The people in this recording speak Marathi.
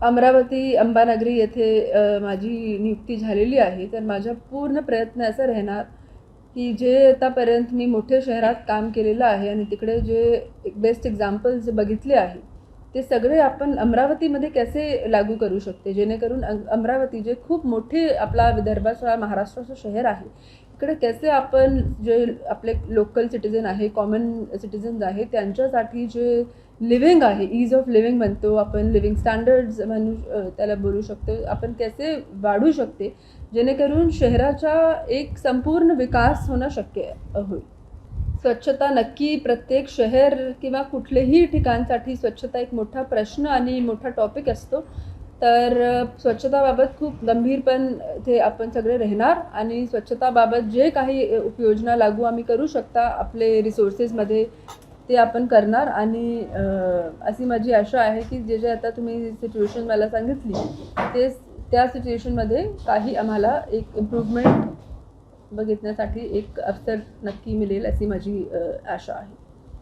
अमरावती अंबानगरी येथे माझी नियुक्ती झालेली आहे. तर माझा पूर्ण प्रयत्न असा राहणार की जे आतापर्यंत मी मोठ्या शहरात काम केलेलं आहे आणि तिकडे जे बेस्ट एक्झाम्पल्स बघितले आहे ते सगळे आपण अमरावतीमध्ये कसे लागू करू शकते? जेणेकरून अमरावती जे खूप मोठे आपला विदर्भाचं महाराष्ट्राचं शहर आहे इकडे कसे आपण जे आपले लोकल सिटिझन आहे कॉमन सिटिझन्स आहे त्यांच्यासाठी जे लिव्हिंग आहे ईज ऑफ लिव्हिंग म्हणतो आपण लिव्हिंग स्टँडर्ड्स म्हणू त्याला बोलू शकतो. आपण कसे वाढू शकते जेणेकरून शहराचा एक संपूर्ण विकास होणं शक्य होईल. स्वच्छता नक्की प्रत्येक शहर किंवा कुठलेही ठिकाणसाठी स्वच्छता एक मोठा प्रश्न आणि मोठा टॉपिक असतो. तर स्वच्छताबाबत खूप गंभीरपण ते आपण सगळे राहणार आणि स्वच्छताबाबत जे काही उपयोजना लागू आम्ही करू शकता आपले रिसोर्सेसमध्ये ते आपण करणार आणि अशी माझी आशा आहे की जे जे आता तुम्ही सिच्युएशन मला सांगितली ते त्या सिच्युएशनमध्ये काही आम्हाला एक इम्प्रूव्हमेंट बघितण्यासाठी एक अवसर नक्की मिळेल अशी माझी आशा आहे.